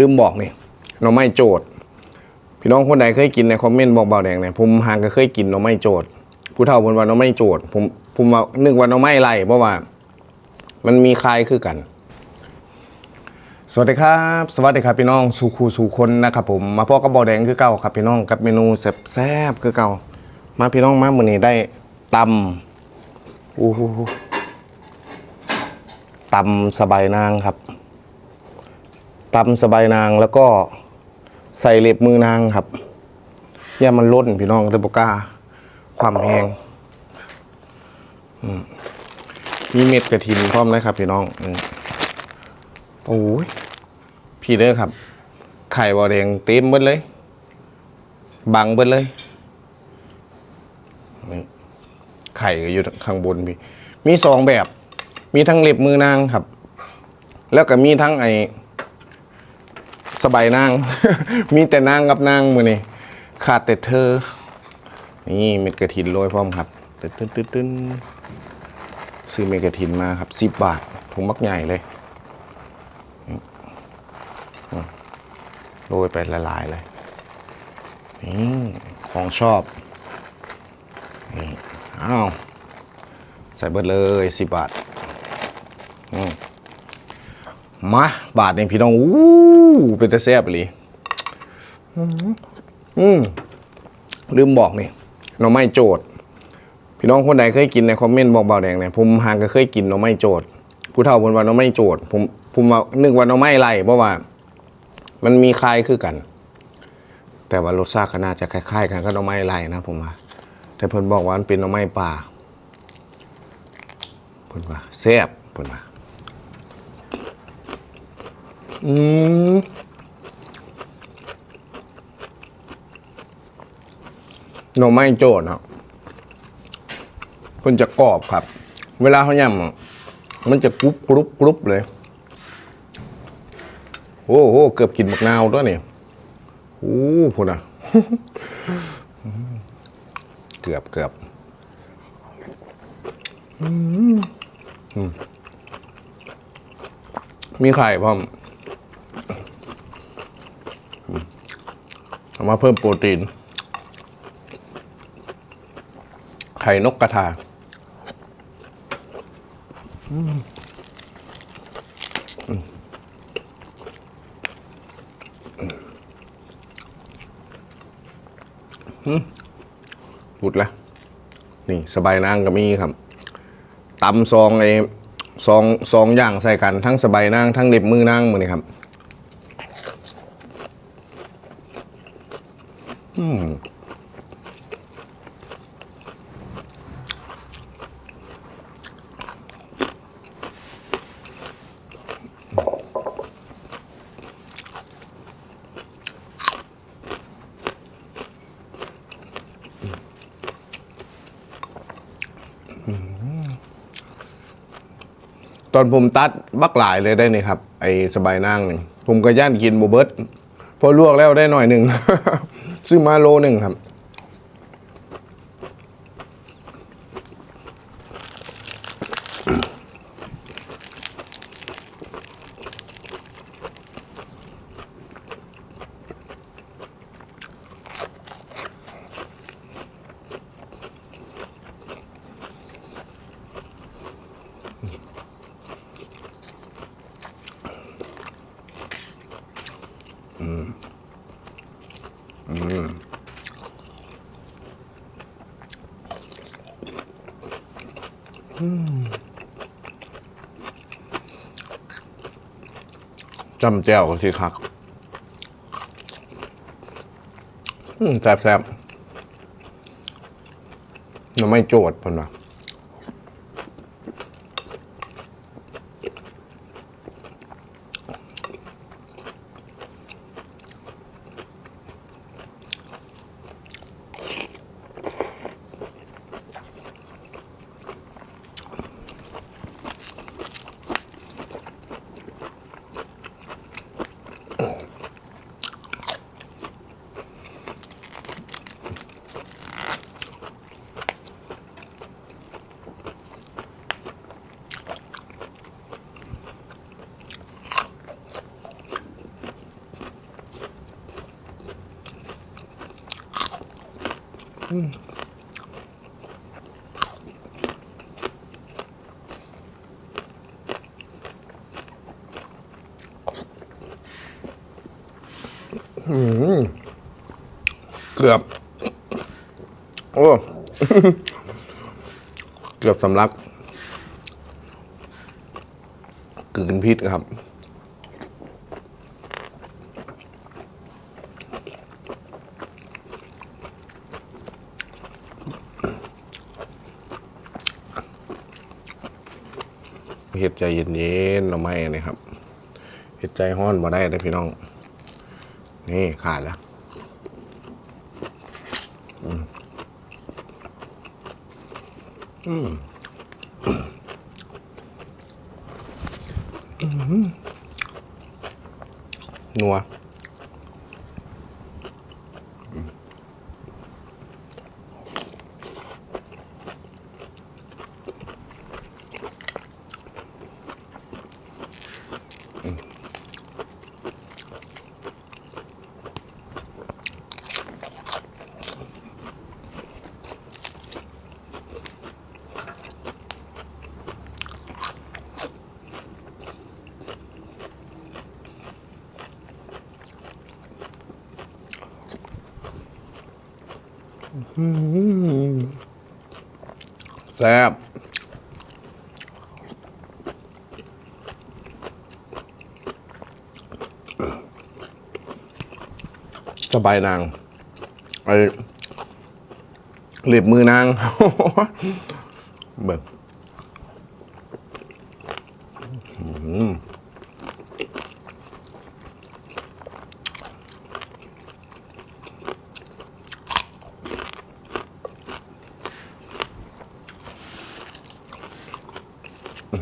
ลืมบอกนี่หน่อไม้โจดพี่น้องคนใดเคยกินในคอมเมนต์บอกเบาแดงเนี่ยผมหางก็เคยกินหน่อไม้โจดผู้เฒ่าคนว่าหน่อไม้โจดผมผมว่านึกว่าหน่อไม้ไรเพราะว่า มันมีคลายคือกัน สวัสดีครับ สวัสดีครับพี่น้องสู่ครูสู่คนนะครับผมมาพบกับเบาแดงคือเก่าครับพี่น้องกับเมนูแซ่บๆคือเก่า มาพี่น้องมามื้อนี้ได้ตำโอู้หูตำสบายนางครับ ตำสบายนางแล้วก็ใส่เล็บมือนางครับย่ามันล้นพี่น้องเตบก้า ความแห้งมีเม็ดกระถินพร้อมนะครับ พี่น้องโอ้ยพี่เด้อครับ ไข่บอแดงเต็มเบิดเลย บังเบิดเลย ไข่ก็อยู่ข้างบนพี่ มีสองแบบ มีทั้งเล็บมือนางครับ แล้วก็มีทั้งไอ สบายนาง มีแต่นางกับนางมือนี่ขาดแต่เธอ นี่เม็ดกระถินโรยพร้อมครับตึ้นตึ้นตึ้นตึ้นซื้อเม็ดกระถินมาครับสิบบาทถุงมักใหญ่เลยโรยไปละลายเลยนี่ของชอบนี่อ้าวใส่เบิดเลยสิบบาทมมาบาทเองพี่น้องอู้ เป็นตะแซ่บเลยอืมลืมบอกนี่หน่อไม้โจดพี่น้องคนใดเคยกินในคอมเมนต์บอกเบาแดงเนี่ยผมหางก็เคยกินหน่อไม้โจดผู้เฒ่าคนว่าหน่อไม้โจดผมผมว่านึกว่าหน่อไม้ไรเพราะว่า มันมีคล้ายคือกัน แต่ว่ารสชาติก็น่าจะคล้ายๆกันกับหน่อไม้ไรนะผมว่าแต่เพิ่นบอกว่ามันเป็นหน่อไม้ป่าเพิ่นว่าแซ่บเพิ่นว่า อืมหน่อไม้โจดครับมันจะกรอบครับ เวลาเขาย่ำมันจะกรุบกรุบกรุบเลยโอ้โหเกือบกินมะนาวด้วยนี่โอ้พูดอะ เกือบเกือบมีไข่พร้อม เอามาเพิ่มโปรตีน ไข่นกกระทาอืมอืมอืมหลุดละนี่สบายนางก็มีครับตำซองไอ้ซองซองอย่างใส่กันทั้งสบายนางทั้งเล็บมือนางมือนี่ครับ อนผมตัดบักหลายเลยได้นี่ครับ ไอ้สบายนางหนึ่งผมก็ย่านกินโมเบิร์ตพอลวกแล้วได้หน่อยหนึ่ง ซื้อมาโลหนึ่งครับ จำแจ่วสิครับแซ่บๆหน่อไม่โจดเพิ่นะ เกือบ โอ้ เกือบสำลักกลืนพิษครับเฮ็ดใจเย็นๆเราไม่นี่ครับเฮ็ดใจห้อนมาได้เลยพี่น้อง นี่ขาดแล้ว นัว แซ่บสบายนางไอ้หลีบมือนางเบิกอืม มา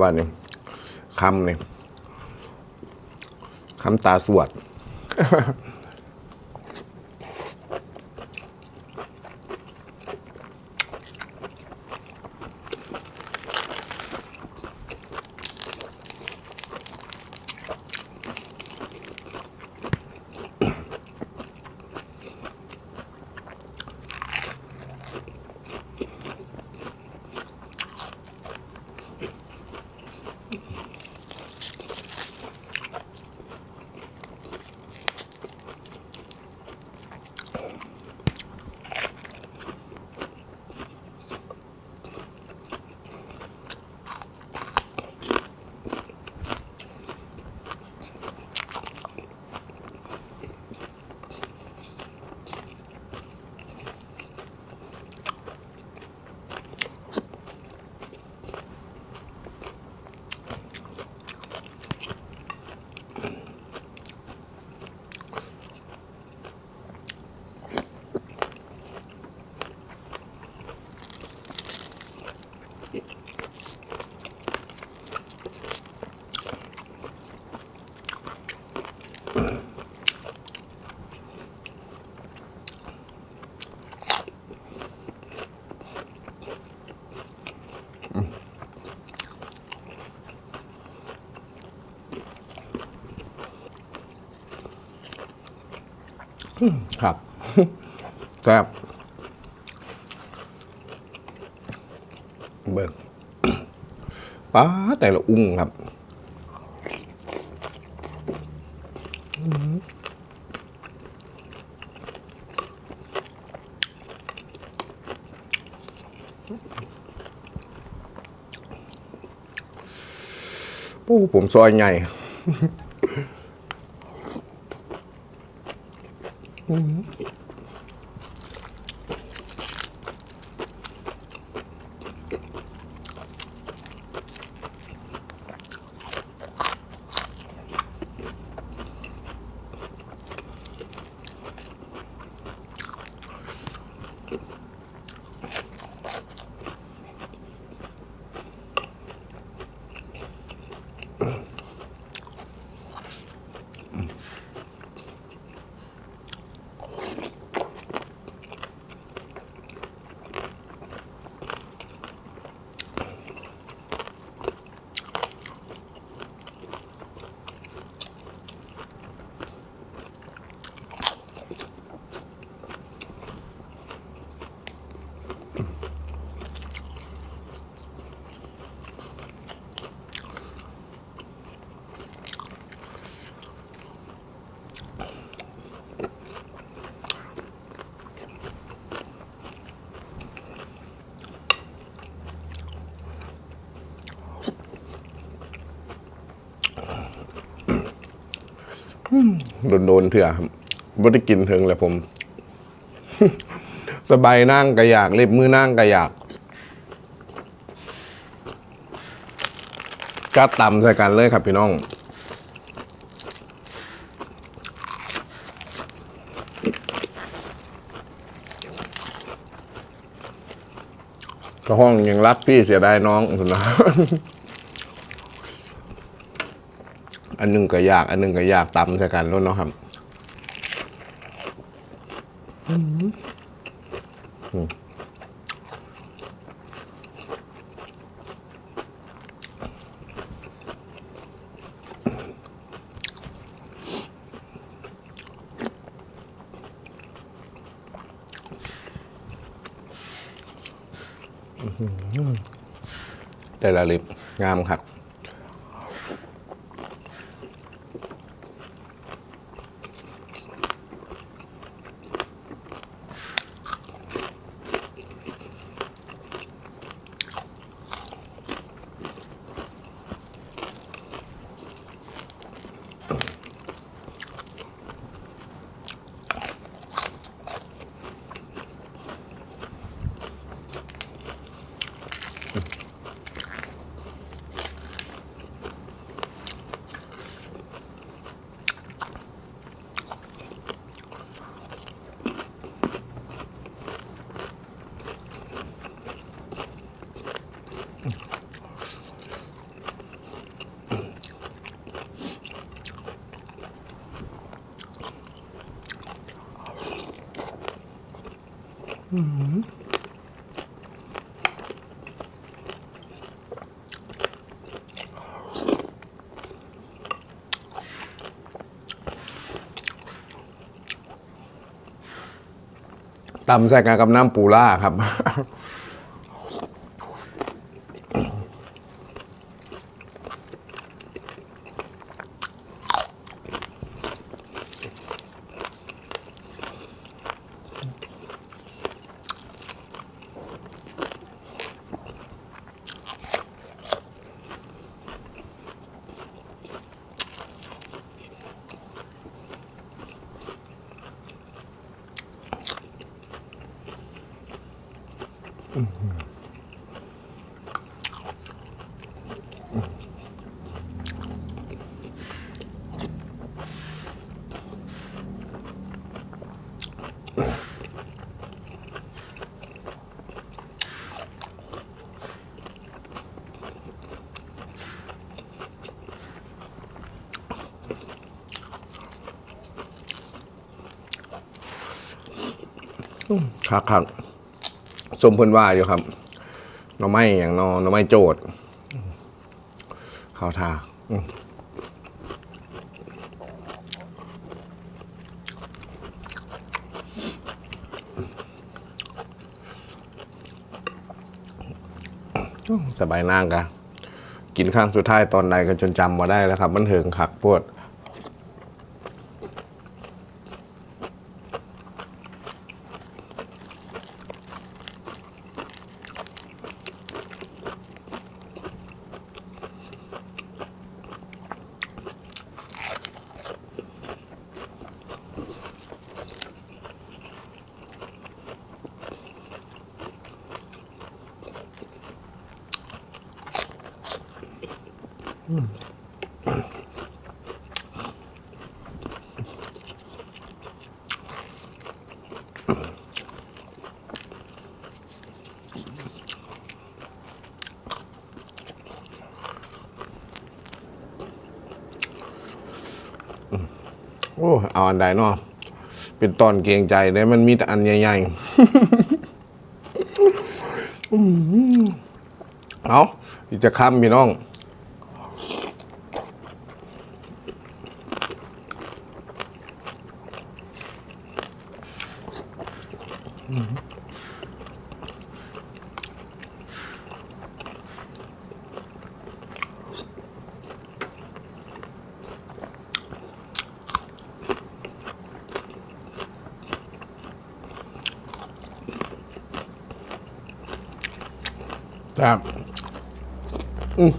บ้านนี้คำนี่คำตาสวด แซ่บเบิกป้าแต่ละอุ้งครับโอ้ผมซอยใหญ่ โดนโดนๆเถื่อครับบ่ได้กินเถึงเลยผม สบายนั่งก็อยากเล็บมือนั่งก็อยากก็ตำใส่กันเลยครับพี่น้องก็ห้องยังรักพี่เสียดายน้องสุนะ อันหนึงก็ยาก อันหนึงก็ยากตำใส่กันแล้วเนาะครับได้ละลิบงามครับ ตำใส่กันกับน้ำปูล่าครับ ครับครับ สมเพิ่นว่าอยู่ครับน่อไม้อย่างนอหน่อไม้โจดข้าวทาสบายนั่งกะกินข้างสุดท้ายตอนใดก็จนจำมาได้แล้วครับ มันเถิงขักปวด โอ้เอาอันใดเนาะเป็นตอนเกรงใจได้มันมีแต่อันใหญ่ๆอื้อหือเอาอีกจะค้ำพี่น้อง ครับอืม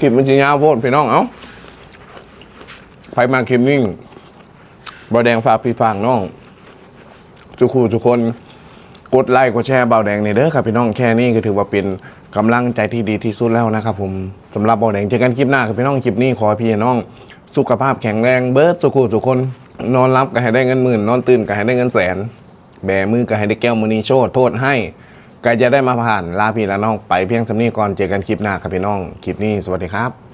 คลิปมันจะยาวโพดพี่น้องเอ้าไปมาคลิปนิ่งบาแดงฝากพี่ฟางน้องทุกคู่ทุกคนกดไลค์กดแชร์เบาแดงในเด้อครับพี่น้องแค่นี้ก็ถือว่าเป็นกำลังใจที่ดีที่สุดแล้วนะครับผมสำหรับเบาแดงเจอกันคลิปหน้าครับพี่น้องคลิปนี้ขอพี่น้อง สุขภาพแข็งแรงเบิร์ดสุขุทุกคน นอนรับก็ให้ได้เงินหมื่น นอนตื่นก็ให้ได้เงินแสน แบมือก็ให้ได้แก้วมือนีโชดโทษให้ก็จะได้มาผ่านลาพี่ละน้องไปเพียงสำนี้ก่อนเจอกันคลิปหน้าครับพี่น้อง คลิปนี้สวัสดีครับ